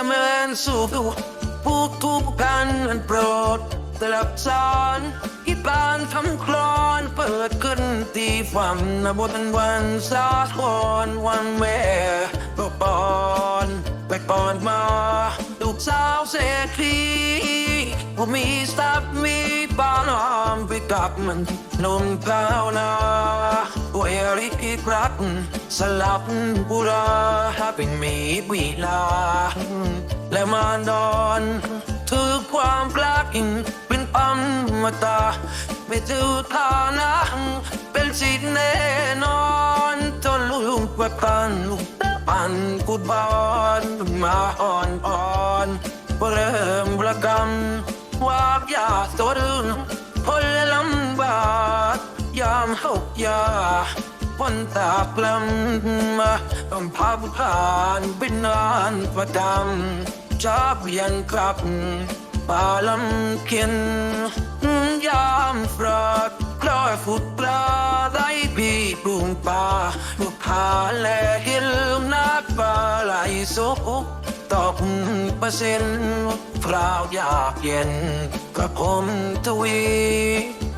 จะเมินสู่ผู้ทุกกันมันโปรดตลับสอนที่ปานคำคลอนเปิดขึ้นตีฝันนบนวันสาทรวันแม่ปปอนไปปอนมาลูกสาวเศรษฐีผมมีทรัพย์มีบ้านหอมไปกับมันนมข้านา ป่วยริกรักสลับบุราเป็นมีวีลา และมานดอนถือความกล้ากินเป็นอมตะไม่ถือฐานะเป็นสิทธิแน่นอนจนลูกประปันปันกุดบอนมาอ่อนอ่อนเริ่มประกำวากยาตัวดึงพลลำบากยามหกยา วันตากลำมาต้องพับผ่านเป็นนานประจำจับยันกลับป่าลำเขียนยามฟรอดคลอยฟุดปลาได้ปีปรุงป่าลูกพาและเห็นนักปลาไหลสุกตอกเปอร์เซ็นต์พราวอยากเย็นกับผมทวีอยู่ว่าเป็น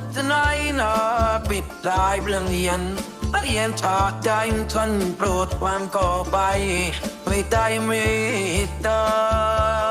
จะไปบ้านคนรักรักละลาตะพลพุกทรมาโอลูกใส่เปลวน้ำตาหักหัวคนหักตาเมื่อสาบะหดบากเปลินฉันเดินทายเบาลมใสเนี่ยเธอปิดลายเรื่องเรียนเรียนชาติใจท่านโปรดความก่อไปไม่ได้ไม่ตาย